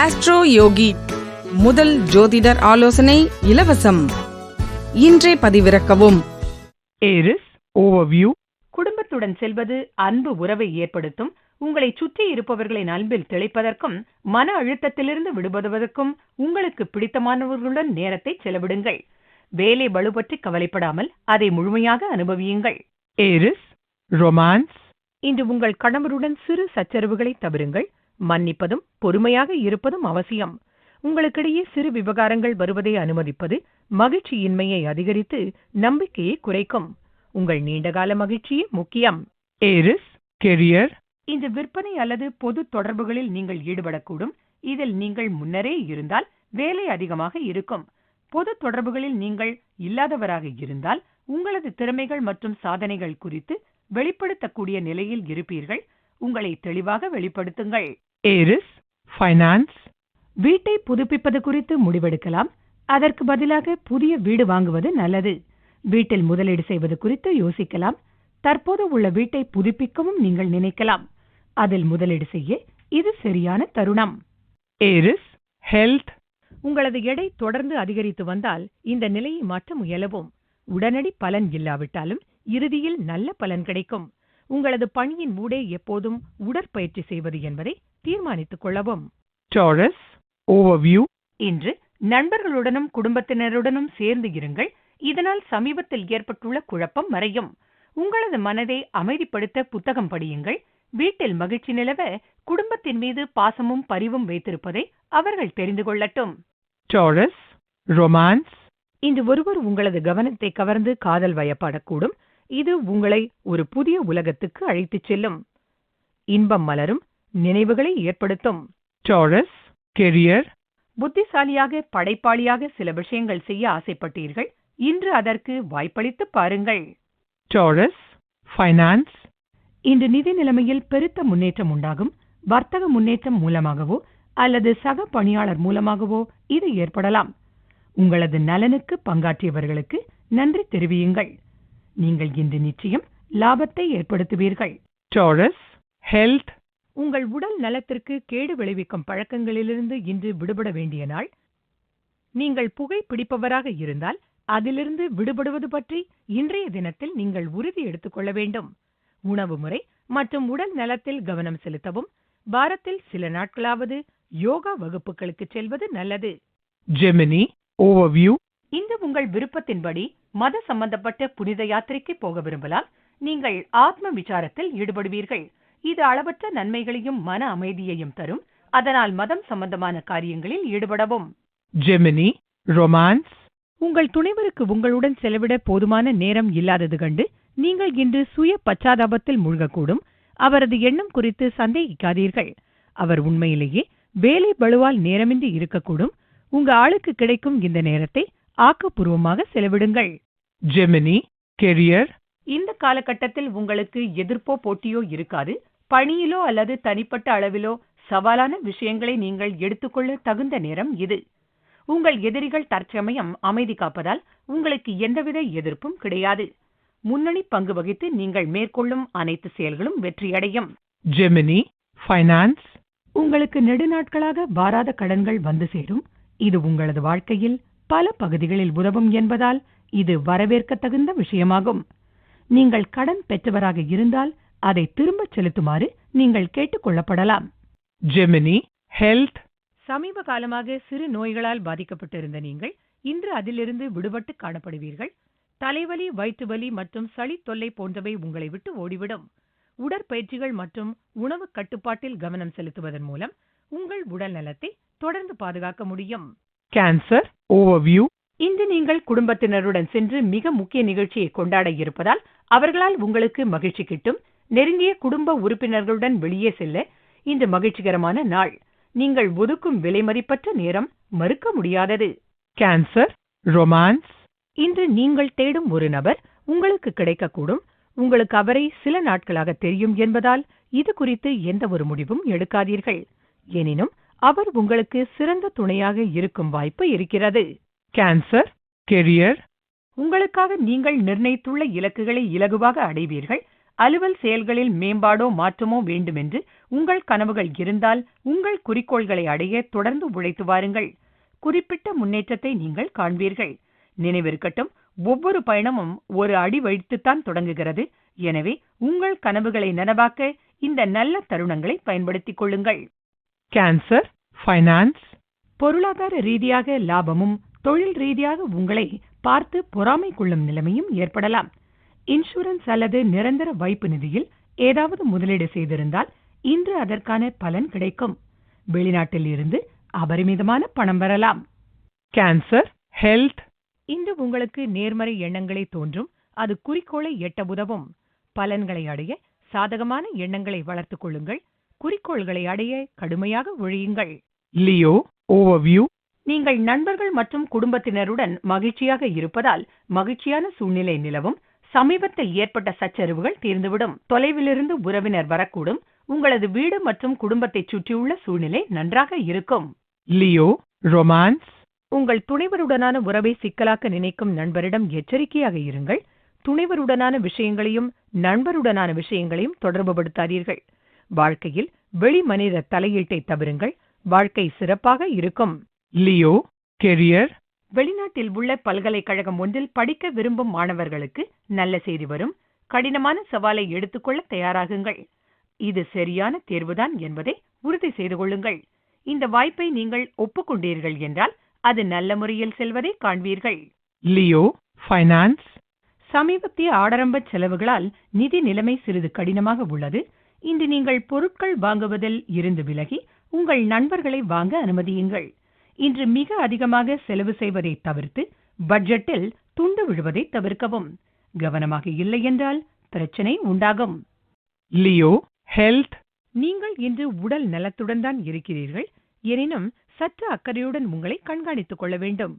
Astro யோகி முதல் ஜோதிடர் ஆலோசனை இலவசம். இன்றே பதிவிறக்கவும். ஏரிஸ் ஓவர்வியூ குடும்பத்துடன் செல்வது அன்பு உறவை ஏற்படுத்தும் உங்களை சுற்றி இருப்பவர்களின் அன்பில் திளைப்பதற்கும் மன அழுத்தத்திலிருந்து விடுபடுவதற்கும் உங்களுக்கு பிடித்தமானவர்களுடன் நேரத்தை செலவிடுங்கள். வேலை பளு பற்றி கவலைப்படாமல் அதை முழுமையாக அனுபவியுங்கள். ஏரிஸ் ரொமான்ஸ் இன்று உங்கள் கணவருடன் சிறு சச்சரவுகளை தவிருங்கள். மன்னிப்பதும் பொறுமையாக இருப்பதும் அவசியம். உங்களுக்கிடையே சிறு விவகாரங்கள் வருவதை அனுமதிப்பது மகிழ்ச்சியின்மையை அதிகரித்து நம்பிக்கையை குறைக்கும். உங்கள் நீண்டகால மகிழ்ச்சியே முக்கியம். ஏரிஸ் கெரியர் இந்த விற்பனை அல்லது பொது தொடர்புகளில் நீங்கள் ஈடுபடக்கூடும். இதில் நீங்கள் முன்னரே இருந்தால் வேலை அதிகமாக இருக்கும். பொது தொடர்புகளில் நீங்கள் இல்லாதவராக இருந்தால் உங்களது திறமைகள் மற்றும் சாதனைகள் குறித்து வெளிப்படுத்தக்கூடிய நிலையில் இருப்பீர்கள். உங்களை தெளிவாக வெளிப்படுத்துங்கள். ஏரிஸ் ஃபைனான்ஸ் வீட்டை புதுப்பிப்பது குறித்து முடிவெடுக்கலாம். அதற்கு பதிலாக புதிய வீடு வாங்குவது நல்லது. வீட்டில் முதலீடு செய்வது குறித்து யோசிக்கலாம். தற்போது உள்ள வீட்டை புதுப்பிக்கவும் நீங்கள் நினைக்கலாம். அதில் முதலீடு செய்ய இது சரியான தருணம். ஏரிஸ் ஹெல்த் உங்களது எடை தொடர்ந்து அதிகரித்து வந்தால் இந்த நிலையை மாற்ற முயலவும். உடனடி பலன் இல்லாவிட்டாலும் இறுதியில் நல்ல பலன் கிடைக்கும். உங்களது பணியின் ஊடே எப்போதும் உடற்பயிற்சி செய்வது என்பதை தீர்மானித்துக் கொள்ளவும். டாரஸ் ஓவர்வியூ இன்று நண்பர்களுடனும் குடும்பத்தினருடனும் சேர்ந்து இருங்கள். இதனால் சமீபத்தில் ஏற்பட்டுள்ள குழப்பம் மறையும். உங்களது மனதை அமைதிப்படுத்த புத்தகம் படியுங்கள். வீட்டில் மகிழ்ச்சி நிலவ குடும்பத்தின் மீது பாசமும் பரிவும் வைத்திருப்பதை அவர்கள் தெரிந்து கொள்ளட்டும். டாரஸ் ரொமான்ஸ் இன்று ஒருவர் உங்களது கவனத்தை கவர்ந்து காதல் வயப்படக்கூடும். இது உங்களை ஒரு புதிய உலகத்துக்கு அழைத்துச் செல்லும். இன்பம் மலரும் நினைவுகளை ஏற்படுத்தும். டாரஸ் கெரியர் புத்திசாலியாக படைப்பாளியாக சில விஷயங்கள் செய்ய ஆசைப்பட்டீர்கள். இன்று அதற்கு வாய்ப்பளித்து பாருங்கள். டாரஸ் ஃபைனான்ஸ் இன்று நிதி நிலைமையில் பெருத்த முன்னேற்றம் உண்டாகும். வர்த்தக முன்னேற்றம் மூலமாகவோ அல்லது சக பணியாளர் மூலமாகவோ இது ஏற்படலாம். உங்களது நலனுக்கு பங்காற்றியவர்களுக்கு நன்றி தெரிவியுங்கள். நீங்கள் இன்று நிச்சயம் லாபத்தை ஏற்படுத்துவீர்கள். டாரஸ் ஹெல்த் உங்கள் உடல் நலத்திற்கு கேடு விளைவிக்கும் பழக்கங்களிலிருந்து இன்று விடுபட வேண்டிய நாள். நீங்கள் புகை பிடிப்பவராக இருந்தால் அதிலிருந்து விடுபடுவது பற்றி இன்றைய தினத்தில் நீங்கள் உறுதி எடுத்துக்கொள்ள வேண்டும். உணவு முறை மற்றும் உடல் நலத்தில் கவனம் செலுத்தவும். வாரத்தில் சில நாட்களாவது யோகா வகுப்புகளுக்கு செல்வது நல்லது. ஜெமினி ஓவர்வியூ இந்த உங்கள் விருப்பத்தின்படி மத சம்பந்தப்பட்ட புனித யாத்திரைக்கு போக விரும்பலாம். நீங்கள் ஆத்ம விசாரத்தில் ஈடுபடுவீர்கள். இது அளவற்ற நன்மைகளையும் மன அமைதியையும் தரும். அதனால் மதம் சம்பந்தமான காரியங்களில் ஈடுபடவும். ஜெமினி ரொமான்ஸ் உங்கள் துணைவருக்கு உங்களுடன் செலவிட போதுமான நேரம் இல்லாதது கண்டு நீங்கள் இன்று சுய பச்சாதாபத்தில் மூழ்கக்கூடும். அவரது எண்ணம் குறித்து சந்தேகிக்காதீர்கள். அவர் உண்மையிலேயே வேலை பளுவால் நேரமின்றி இருக்கக்கூடும். உங்க ஆளுக்கு கிடைக்கும் இந்த நேரத்தை ஆக்கப்பூர்வமாக செலவிடுங்கள். ஜெமினி கெரியர் இந்த காலகட்டத்தில் உங்களுக்கு எதிர்ப்போ போட்டியோ இருக்காது. பணியிலோ அல்லது தனிப்பட்ட அளவிலோ சவாலான விஷயங்களை நீங்கள் எடுத்துக்கொள்ள தகுந்த நேரம் இது. உங்கள் எதிரிகள் தற்சமயம் அமைதி காப்பதால் உங்களுக்கு எந்தவித எதிர்ப்பும் கிடையாது. முன்னணி பங்கு வகித்து நீங்கள் மேற்கொள்ளும் அனைத்து செயல்களும் வெற்றியடையும். ஜெமினி ஃபைனான்ஸ் உங்களுக்கு நெடுநாட்களாக வாராத கடன்கள் வந்து சேரும். இது உங்களது வாழ்க்கையில் பல பகுதிகளில் உதவும் என்பதால் இது வரவேற்கத்தகுந்த விஷயமாகும். நீங்கள் கடன் பெற்றவராக இருந்தால் அதை திரும்பச் செலுத்துமாறு நீங்கள் கேட்டுக்கொள்ளப்படலாம். ஜெமினி ஹெல்த் சமீப காலமாக சிறு நோய்களால் பாதிக்கப்பட்டிருந்த நீங்கள் இன்று அதிலிருந்து விடுபட்டு காணப்படுவீர்கள். தலைவலி வயிற்றுவலி மற்றும் சளி தொல்லை போன்றவை உங்களை விட்டு ஓடிவிடும். உடற்பயிற்சிகள் மற்றும் உணவு கட்டுப்பாட்டில் கவனம் செலுத்துவதன் மூலம் உங்கள் உடல் நலத்தை தொடர்ந்து பாதுகாக்க முடியும். கேன்சர் ஓவர்வியூ இன்று நீங்கள் குடும்பத்தினருடன் சென்று மிக முக்கிய நிகழ்ச்சியை கொண்டாட இருப்பதால் அவர்களால் உங்களுக்கு மகிழ்ச்சி கிட்டும். நெருங்கிய குடும்ப உறுப்பினர்களுடன் வெளியே செல்ல இன்று மகிழ்ச்சிகரமான நாள். நீங்கள் ஒதுக்கும் விலைமதிப்பற்ற நேரம் மறுக்க முடியாதது. கேன்சர் ரொமான்ஸ் இன்று நீங்கள் தேடும் ஒரு நபர் உங்களுக்கு கிடைக்கக்கூடும். உங்களுக்கு அவரை சில நாட்களாக தெரியும் என்பதால் இது குறித்து எந்த ஒரு முடிவும் எடுக்காதீர்கள். எனினும் அவர் உங்களுக்கு சிறந்த துணையாக இருக்கும் வாய்ப்பு இருக்கிறது. கேன்சர் கெரியர் உங்களுக்காக நீங்கள் நிர்ணயித்துள்ள இலக்குகளை இலகுவாக அடைவீர்கள். அலுவல் செயல்களில் மேம்பாடோ மாற்றமோ வேண்டுமென்று உங்கள் கனவுகள் இருந்தால் உங்கள் குறிக்கோள்களை அடைய தொடர்ந்து உழைத்து வாருங்கள். குறிப்பிட்ட முன்னேற்றத்தை நீங்கள் காண்பீர்கள். நினைவிருக்கட்டும் ஒவ்வொரு பயணமும் ஒரு அடி வைத்துத்தான் தொடங்குகிறது. எனவே உங்கள் கனவுகளை நனவாக்க இந்த நல்ல தருணங்களை பயன்படுத்திக் கொள்ளுங்கள். கேன்சர் ஃபைனான்ஸ் பொருளாதார ரீதியாக லாபமும் தொழில் ரீதியாக உங்களை பார்த்து பொறாமை கொள்ளும் நிலைமையும் ஏற்படலாம். இன்சூரன்ஸ் அல்லது நிரந்தர வைப்பு நிதியில் ஏதாவது முதலீடு செய்திருந்தால் இன்று அதற்கான பலன் கிடைக்கும். வெளிநாட்டில் இருந்து அபரிமிதமான பணம் வரலாம். கேன்சர் ஹெல்த் இன்று உங்களுக்கு நேர்மறை எண்ணங்களை தோன்றும் அது குறிக்கோளை எட்ட உதவும். பலன்களை அடைய சாதகமான எண்ணங்களை வளர்த்துக் கொள்ளுங்கள். குறிக்கோள்களை அடைய கடுமையாக ஒழியுங்கள். Leo, Overview, நீங்கள் நண்பர்கள் மற்றும் குடும்பத்தினருடன் மகிழ்ச்சியாக இருப்பதால் மகிழ்ச்சியான சூழ்நிலை நிலவும் சமீபத்தில் ஏற்பட்ட சச்சரவுகள் தீர்ந்துவிடும். தொலைவிலிருந்து உறவினர் வரக்கூடும் உங்களது வீடு மற்றும் குடும்பத்தைச் சுற்றியுள்ள சூழ்நிலை நன்றாக இருக்கும். Leo, Romance, உங்கள் துணைவருடனான உறவை சிக்கலாக்க நினைக்கும் நண்பரிடம் எச்சரிக்கையாக இருங்கள். துணைவருடனான விஷயங்களையும் நண்பருடனான விஷயங்களையும் தொடர்புபடுத்தாதீர்கள். வாழ்க்கையில் வெளி மனித தலையீட்டை தவிருங்கள். வாழ்க்கை சிறப்பாக இருக்கும். Leo, Career, வெளிநாட்டில் உள்ள பல்கலைக்கழகம் ஒன்றில் படிக்க விரும்பும் மாணவர்களுக்கு நல்ல செய்தி வரும். கடினமான சவாலை எடுத்துக்கொள்ள தயாராகுங்கள். இது சரியான தேர்வுதான் என்பதை உறுதி செய்து கொள்ளுங்கள். இந்த வாய்ப்பை நீங்கள் ஒப்புக்கொண்டீர்கள் என்றால் அது நல்ல முறையில் செல்வதை காண்பீர்கள். Leo, Finance, சமீபத்திய ஆடரம்ப செலவுகளால் நிதி நிலைமை சிறிது கடினமாக உள்ளது. இன்று நீங்கள் பொருட்கள் வாங்குவதில் இருந்து விலகி உங்கள் நண்பர்களை வாங்க அனுமதியுங்கள். இன்று மிக அதிகமாக செலவு செய்வதை தவிர்த்து பட்ஜெட்டில் துண்டு விழுவதை தவிர்க்கவும். கவனமாக இல்லை என்றால் பிரச்சனை உண்டாகும். Leo, Health, நீங்கள் இன்று உடல் நலத்துடன் தான் இருக்கிறீர்கள். எனினும் சற்று அக்கறையுடன் உங்களை கண்காணித்துக் கொள்ள வேண்டும்.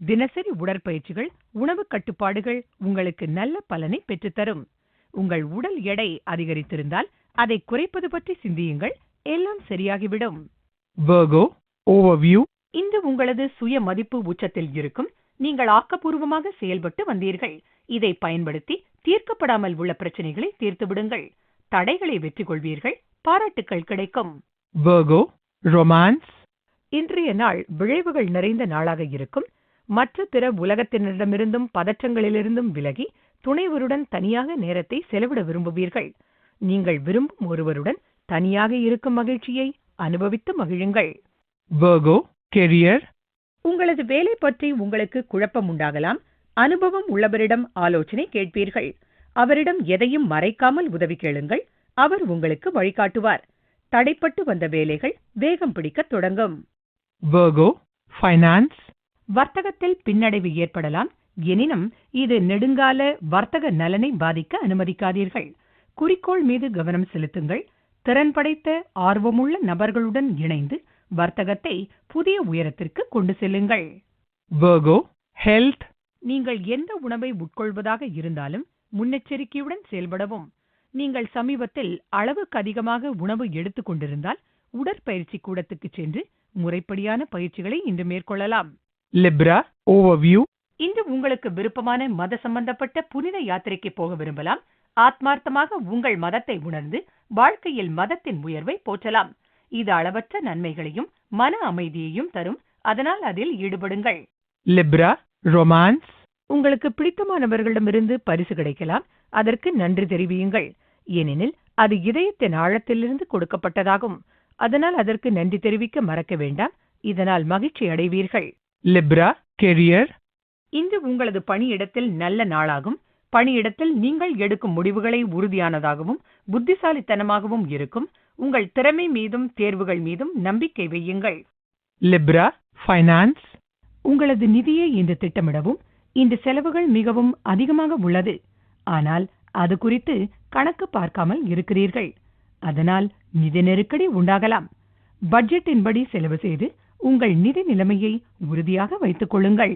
தினசரி உடற்பயிற்சிகள் உணவு கட்டுப்பாடுகள் உங்களுக்கு நல்ல பலனை பெற்றுத்தரும். உங்கள் உடல் எடை அதிகரித்திருந்தால் அதை குறைப்பது பற்றி சிந்தியுங்கள். எல்லாம் சரியாகிவிடும். Virgo, Overview, இன்று உங்களது சுய மதிப்பு உச்சத்தில் இருக்கும். நீங்கள் ஆக்கப்பூர்வமாக செயல்பட்டு வந்தீர்கள். இதை பயன்படுத்தி தீர்க்கப்படாமல் உள்ள பிரச்சனைகளை தீர்த்துவிடுங்கள் தடைகளை வெற்றி கொள்வீர்கள் பாராட்டுக்கள் கிடைக்கும். Virgo, Romance, இன்றைய நாள் விளைவுகள் நிறைந்த நாளாக இருக்கும். மற்ற பிற உலகத்தினரிடமிருந்தும் பதற்றங்களிலிருந்தும் விலகி துணைவருடன் தனியாக நேரத்தை செலவிட விரும்புவீர்கள். நீங்கள் விரும்பும் ஒருவருடன் தனியாக இருக்கும் மகிழ்ச்சியை அனுபவித்து மகிழுங்கள். Virgo, Career, உங்களது வேலை பற்றி உங்களுக்கு குழப்பம் உண்டாகலாம். அனுபவம் உள்ளவரிடம் ஆலோசனை கேட்பீர்கள். அவரிடம் எதையும் மறைக்காமல் உதவி கேளுங்கள். அவர் உங்களுக்கு வழிகாட்டுவார். தடைப்பட்டு வந்த வேலைகள் வேகம் பிடிக்கத் தொடங்கும். Virgo, Finance, வர்த்தகத்தில் பின்னடைவு ஏற்படலாம். எனினும் இது நெடுங்கால வர்த்தக நலனை பாதிக்க அனுமதிக்காதீர்கள். குறிக்கோள் மீது கவனம் செலுத்துங்கள். திறன் படைத்த ஆர்வமுள்ள நபர்களுடன் இணைந்து வர்த்தகத்தை புதிய உயரத்திற்கு கொண்டு செல்லுங்கள். Health, நீங்கள் எந்த உணவை உட்கொள்வதாக இருந்தாலும் முன்னெச்சரிக்கையுடன் செயல்படவும். நீங்கள் சமீபத்தில் அளவுக்கு அதிகமாக உணவு எடுத்துக் கொண்டிருந்தால் உடற்பயிற்சி கூடத்துக்கு சென்று முறைப்படியான பயிற்சிகளை இன்று மேற்கொள்ளலாம். Libra, Overview, இன்று உங்களுக்கு விருப்பமான மத சம்பந்தப்பட்ட புனித யாத்திரைக்கு போக விரும்பலாம். ஆத்மார்த்தமாக உங்கள் மதத்தை உணர்ந்து வாழ்க்கையில் மதத்தின் உயர்வை போற்றலாம். இது அளவற்ற நன்மைகளையும் மன அமைதியையும் தரும். அதனால் அதில் ஈடுபடுங்கள். Libra, Romance, உங்களுக்கு பிடித்தமானவர்களிடமிருந்து பரிசு கிடைக்கலாம். அதற்கு நன்றி தெரிவியுங்கள். ஏனெனில் அது இதயத்தின் ஆழத்திலிருந்து கொடுக்கப்பட்டதாகும். அதனால் அதற்கு நன்றி தெரிவிக்க மறக்க வேண்டாம். இதனால் மகிழ்ச்சி அடைவீர்கள். Libra, Career, இன்று உங்களது பணியிடத்தில் நல்ல நாளாகும். பணியிடத்தில் நீங்கள் எடுக்கும் முடிவுகளை உறுதியானதாகவும் புத்திசாலித்தனமாகவும் இருக்கும். உங்கள் திறமை மீதும் தேர்வுகள் மீதும் நம்பிக்கை வையுங்கள். Libra, Finance, உங்களது நிதியை இன்று திட்டமிடவும் இன்று செலவுகள் மிகவும் அதிகமாக உள்ளது. ஆனால் அது குறித்து கணக்கு பார்க்காமல் இருக்கிறீர்கள். அதனால் நிதி நெருக்கடி உண்டாகலாம். பட்ஜெட்டின்படி செலவு செய்து உங்கள் நிதி நிலைமையை உறுதியாக வைத்துக் கொள்ளுங்கள்.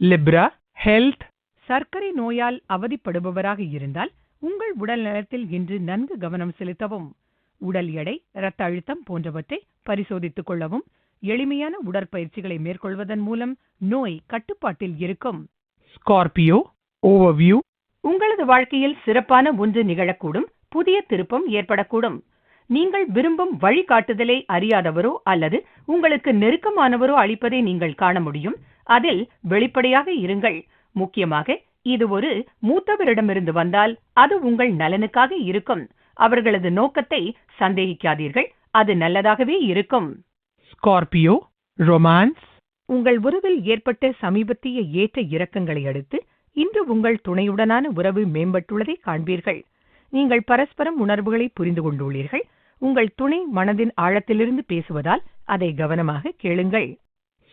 Libra, Health, சர்க்கரை நோயால் அவதிப்படுபவராக இருந்தால் உங்கள் உடல் நலத்தில் இன்று நன்கு கவனம் செலுத்தவும். உடல் எடை இரத்த அழுத்தம் போன்றவற்றை பரிசோதித்துக் கொள்ளவும். எளிமையான உடற்பயிற்சிகளை மேற்கொள்வதன் மூலம் நோய் கட்டுப்பாட்டில் இருக்கும். Scorpio, Overview, உங்களது வாழ்க்கையில் சிறப்பான ஒன்று நிகழக்கூடும் புதிய திருப்பம் ஏற்படக்கூடும். நீங்கள் விரும்பும் வழிகாட்டுதலை அறியாதவரோ அல்லது உங்களுக்கு நெருக்கமானவரோ அளிப்பதை நீங்கள் காண முடியும். அதில் வெளிப்படையாக இருங்கள். முக்கியமாக இது ஒரு மூத்தவரிடமிருந்து வந்தால் அது உங்கள் நலனுக்காக இருக்கும். அவர்களது நோக்கத்தை சந்தேகிக்காதீர்கள். அது நல்லதாகவே இருக்கும். Scorpio, romance, உங்கள் உறவில் ஏற்பட்ட சமீபத்திய ஏற்ற இறக்கங்களை அடுத்து இன்று உங்கள் துணையுடனான உறவு மேம்பட்டுள்ளதை காண்பீர்கள். நீங்கள் பரஸ்பரம் உணர்வுகளை புரிந்து கொண்டுள்ளீர்கள். உங்கள் துணை மனதின் ஆழத்திலிருந்து பேசுவதால் அதை கவனமாக கேளுங்கள்.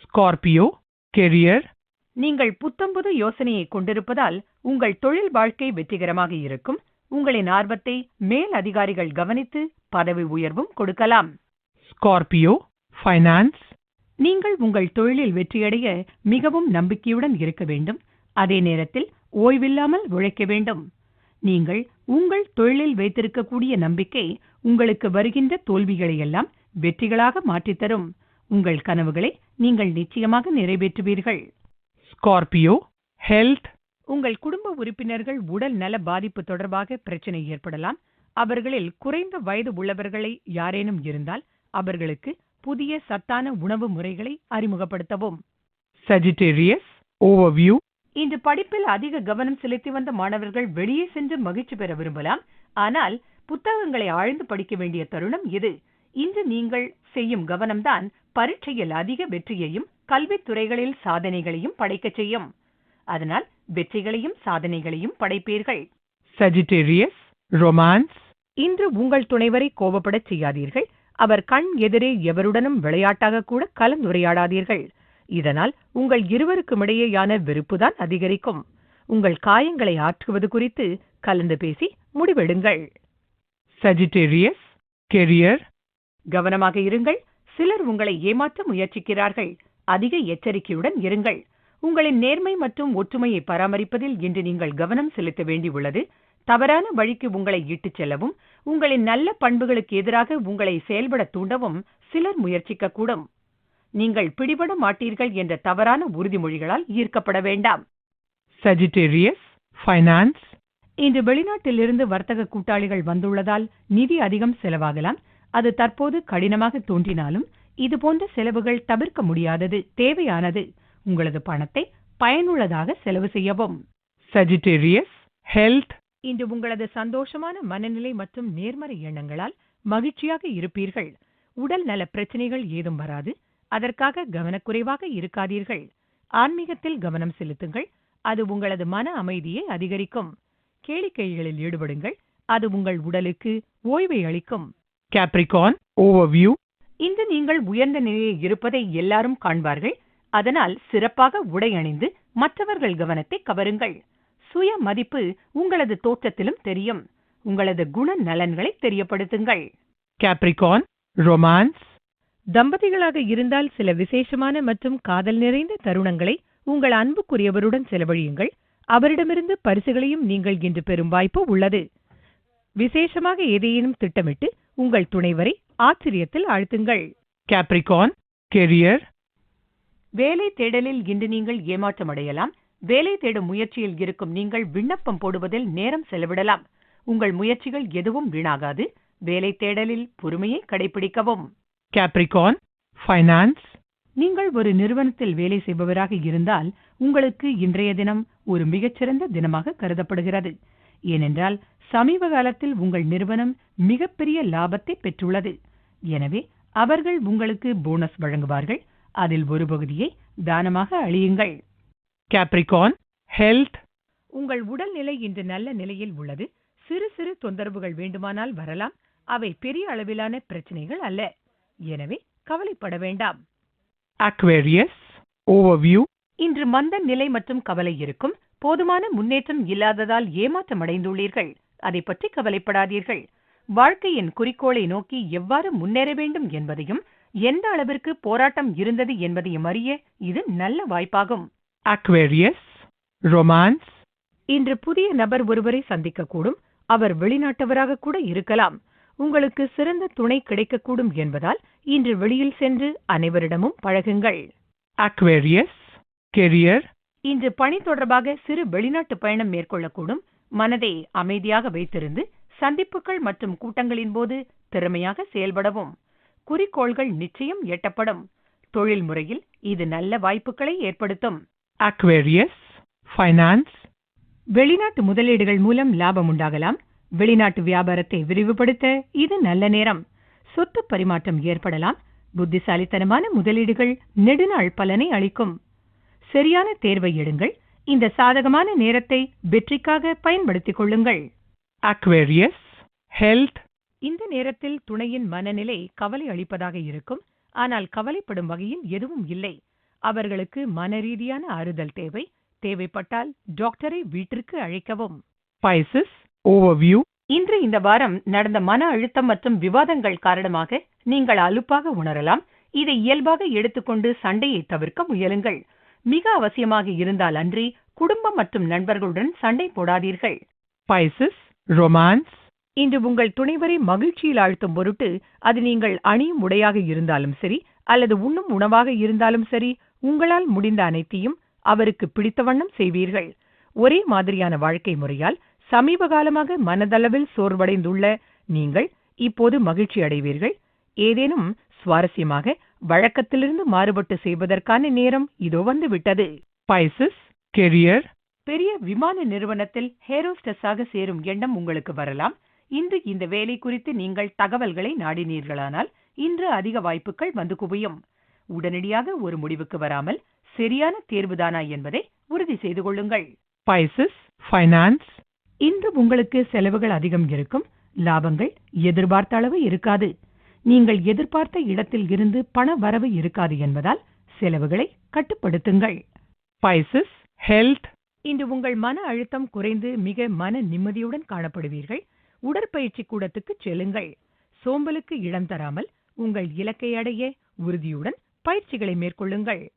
Scorpio, career, நீங்கள் புத்தம்புது யோசனையை கொண்டிருப்பதால் உங்கள் தொழில் வாழ்க்கை வெற்றிகரமாக இருக்கும். உங்களின் ஆர்வத்தை மேல் அதிகாரிகள் கவனித்து பதவி உயர்வும் கொடுக்கலாம். Scorpio, finance, நீங்கள் உங்கள் தொழிலில் வெற்றியடைய மிகவும் நம்பிக்கையுடன் இருக்க வேண்டும். அதே நேரத்தில் ஓய்வில்லாமல் உழைக்க வேண்டும். நீங்கள் உங்கள் தொழிலில் வைத்திருக்கக்கூடிய நம்பிக்கை உங்களுக்கு வருகின்ற தோல்விகளை எல்லாம் வெற்றிகளாக மாற்றித் தரும் உங்கள் கனவுகளை நீங்கள் நிச்சயமாக நிறைவேற்றுவீர்கள். Scorpio, health, உங்கள் குடும்ப உறுப்பினர்கள் உடல் நல பாதிப்பு தொடர்பாக பிரச்சனை ஏற்படலாம். அவர்களில் குறைந்த வயது உள்ளவர்களை யாரேனும் இருந்தால் அவர்களுக்கு புதிய சத்தான உணவு முறைகளை அறிமுகப்படுத்தவும். Sagittarius, overview, இன்று படிப்பில் அதிக கவனம் செலுத்தி வந்த மாணவர்கள் வெளியே சென்று மகிழ்ச்சி பெற விரும்பலாம். ஆனால் புத்தகங்களை ஆழ்ந்து படிக்க வேண்டிய தருணம் இது. இன்று நீங்கள் செய்யும் கவனம்தான் பரீட்சையில் அதிக வெற்றியையும் கல்வித் துறைகளில் சாதனைகளையும் படைக்கச் செய்யும். அதனால் வெற்றிகளையும் சாதனைகளையும் படைப்பீர்கள். Sagittarius, romance, இன்று உங்கள் துணைவரை கோபப்படச் செய்யாதீர்கள். அவர் கண் எதிரே எவருடனும் விளையாட்டாக கூட கலந்துரையாடாதீர்கள். இதனால் உங்கள் இருவருக்குமிடையேயான வெறுப்புதான் அதிகரிக்கும். உங்கள் காயங்களை ஆற்றுவது குறித்து கலந்து பேசி முடிவெடுங்கள். Sagittarius, career, கவனமாக இருங்கள். சிலர் உங்களை ஏமாற்ற முயற்சிக்கிறார்கள். அதிக எச்சரிக்கையுடன் இருங்கள். உங்களின் நேர்மை மற்றும் ஒற்றுமையை பராமரிப்பதில் இன்று நீங்கள் கவனம் செலுத்த வேண்டியுள்ளது. தவறான வழிக்கு உங்களை இட்டுச் செல்லவும் உங்களின் நல்ல பண்புகளுக்கு எதிராக உங்களை செயல்பட தூண்டவும் சிலர் முயற்சிக்கக்கூடும். நீங்கள் பிடிபட மாட்டீர்கள் என்ற தவறான உறுதிமொழிகளால் ஈர்க்கப்பட வேண்டாம். Sagittarius, finance, இன்று வெளிநாட்டிலிருந்து வர்த்தக கூட்டாளிகள் வந்துள்ளதால் நிதி அதிகம் செலவாகலாம். அது தற்போது கடினமாக தோன்றினாலும் இதுபோன்ற செலவுகள் தவிர்க்க முடியாதது தேவையானது. உங்களது பணத்தை பயனுள்ளதாக செலவு செய்யவும். Sagittarius, health, இன்று உங்களது சந்தோஷமான மனநிலை மற்றும் நேர்மறை எண்ணங்களால் மகிழ்ச்சியாக இருப்பீர்கள். உடல் நல பிரச்சனைகள் ஏதும் வராது. அதற்காக கவனக்குறைவாக இருக்காதீர்கள். ஆன்மீகத்தில் கவனம் செலுத்துங்கள். அது உங்களது மன அமைதியை அதிகரிக்கும். கேளிக்கைகளில் ஈடுபடுங்கள். அது உங்கள் உடலுக்கு ஓய்வை அளிக்கும். Capricorn, overview, இன்று நீங்கள் உயர்ந்த நிலையில் இருப்பதை எல்லாரும் காண்பார்கள். அதனால் சிறப்பாக உடை அணிந்து மற்றவர்கள் கவனத்தை கவருங்கள். சுய மதிப்பு உங்களது தோற்றத்திலும் தெரியும். உங்களது குண நலன்களை தெரியப்படுத்துங்கள். கேப்ரிகான் ரொமான்ஸ் தம்பதிகளாக இருந்தால் சில விசேஷமான மற்றும் காதல் நிறைந்த தருணங்களை உங்கள் அன்புக்குரியவருடன் செலவழியுங்கள். அவரிடமிருந்து பரிசுகளையும் நீங்கள் இன்று பெறும் வாய்ப்பு உள்ளது. விசேஷமாக எதையேனும் திட்டமிட்டு உங்கள் துணைவரை ஆச்சரியத்தில் ஆழ்த்துங்கள் Capricorn, career, வேலை தேடலில் இன்று நீங்கள் ஏமாற்றமடையலாம் வேலை தேடும் முயற்சியில் இருக்கும் நீங்கள் விண்ணப்பம் போடுவதில் நேரம் செலவிடலாம். உங்கள் முயற்சிகள் எதுவும் வீணாகாது. வேலை தேடலில் பொறுமையை கடைபிடிக்கவும். Capricorn, finance, நீங்கள் ஒரு நிறுவனத்தில் வேலை செய்பவராக இருந்தால் உங்களுக்கு இன்றைய தினம் ஒரு மிகச்சிறந்த தினமாக கருதப்படுகிறது. ஏனென்றால் சமீப காலத்தில் உங்கள் நிறுவனம் மிகப்பெரிய லாபத்தை பெற்றுள்ளது. எனவே அவர்கள் உங்களுக்கு போனஸ் வழங்குவார்கள். அதில் ஒரு பகுதியை தானமாக அழியுங்கள். Capricorn, health, உங்கள் உடல்நிலை இன்று நல்ல நிலையில் உள்ளது. சிறு சிறு தொந்தரவுகள் வேண்டுமானால் வரலாம். அவை பெரிய அளவிலான பிரச்சனைகள் அல்ல. எனவே கவலைப்பட வேண்டாம். Aquarius, overview, இன்று மந்த நிலை மற்றும் கவலை இருக்கும். போதுமான முன்னேற்றம் இல்லாததால் ஏமாற்றமடைந்துள்ளீர்கள். அதை பற்றி கவலைப்படாதீர்கள். வாழ்க்கையின் குறிக்கோளை நோக்கி எவ்வாறு முன்னேற வேண்டும் என்பதையும் எந்த அளவிற்கு போராட்டம் இருந்தது என்பதையும் அறிய இது நல்ல வாய்ப்பாகும். Aquarius, romance, இன்று புதிய நபர் ஒருவரை சந்திக்கக்கூடும் அவர் வெளிநாட்டவராக கூட இருக்கலாம். உங்களுக்கு சிறந்த துணை கிடைக்கக்கூடும் என்பதால் இன்று வெளியில் சென்று அனைவரிடமும் பழகுங்கள். Aquarius, career, இன்று பணி தொடர்பாக சிறு வெளிநாட்டு பயணம் மேற்கொள்ளக்கூடும் மனதை அமைதியாக வைத்திருந்து சந்திப்புகள் மற்றும் கூட்டங்களின் போது திறமையாக செயல்படவும். குறிக்கோள்கள் நிச்சயம் எட்டப்படும். தொழில் முறையில் இது நல்ல வாய்ப்புகளை ஏற்படுத்தும். Aquarius, finance, வெளிநாட்டு முதலீடுகள் மூலம் லாபம் உண்டாகலாம். வெளிநாட்டு வியாபாரத்தை விரிவுபடுத்த இது நல்ல நேரம். சொத்து பரிமாற்றம் ஏற்படலாம். புத்திசாலித்தனமான முதலீடுகள் நெடுநாள் பலனை அளிக்கும். சரியான தேர்வை எடுங்கள். இந்த சாதகமான நேரத்தை வெற்றிக்காக பயன்படுத்திக் கொள்ளுங்கள். Aquarius, health, இந்த நேரத்தில் துணையின் மனநிலை கவலை அளிப்பதாக இருக்கும். ஆனால் கவலைப்படும் வகையில் எதுவும் இல்லை. அவர்களுக்கு மனரீதியான ஆறுதல் தேவை. தேவைப்பட்டால் டாக்டரை வீட்டிற்கு அழைக்கவும். Pisces, overview, இன்று இந்த வாரம் நடந்த மன அழுத்தம் மற்றும் விவாதங்கள் காரணமாக நீங்கள் அலுப்பாக உணரலாம். இதை இயல்பாக எடுத்துக்கொண்டு சண்டையை தவிர்க்க முயலுங்கள். மிக அவசியமாக இருந்தால் அன்றி குடும்பம் மற்றும் நண்பர்களுடன் சண்டை போடாதீர்கள். Pisces, romance, இன்று உங்கள் துணைவரை மகிழ்ச்சியில் ஆழ்த்தும் பொருட்டு அது நீங்கள் அணியும் உடையாக இருந்தாலும் சரி அல்லது உண்ணும் உணவாக இருந்தாலும் சரி உங்களால் முடிந்த அனைத்தையும் அவருக்கு பிடித்த வண்ணம் செய்வீர்கள். ஒரே மாதிரியான வாழ்க்கை முறையால் சமீப காலமாக மனதளவில் சோர்வடைந்துள்ள நீங்கள் இப்போது மகிழ்ச்சி அடைவீர்கள். ஏதேனும் சுவாரஸ்யமாக வழக்கத்திலிருந்து மாறுபட்டு செய்வதற்கான நேரம் இதோ வந்து விட்டது Pisces, career, பெரிய விமான நிறுவனத்தில் ஹேரோஸ்டஸாக சேரும் எண்ணம் உங்களுக்கு வரலாம். இன்று இந்த வேலை குறித்து நீங்கள் தகவல்களை நாடினீர்களானால் இன்று அதிக வாய்ப்புகள் வந்து குவியும். உடனடியாக ஒரு முடிவுக்கு வராமல் சரியான தேர்வுதானா என்பதை உறுதி செய்து கொள்ளுங்கள். Pisces, finance, இன்று உங்களுக்கு செலவுகள் அதிகம் இருக்கும் லாபங்கள் எதிர்பார்த்த அளவு இருக்காது. நீங்கள் எதிர்பார்த்த இடத்தில் இருந்து பண வரவு இருக்காது என்பதால் செலவுகளை கட்டுப்படுத்துங்கள். Pisces, health, இன்று உங்கள் மன அழுத்தம் குறைந்து மிக மன நிம்மதியுடன் காணப்படுவீர்கள். உடற்பயிற்சி கூடத்துக்கு செல்லுங்கள். சோம்பலுக்கு இடம் தராமல் உங்கள் இலக்கை அடைய உறுதியுடன் பயிற்சிகளை மேற்கொள்ளுங்கள்.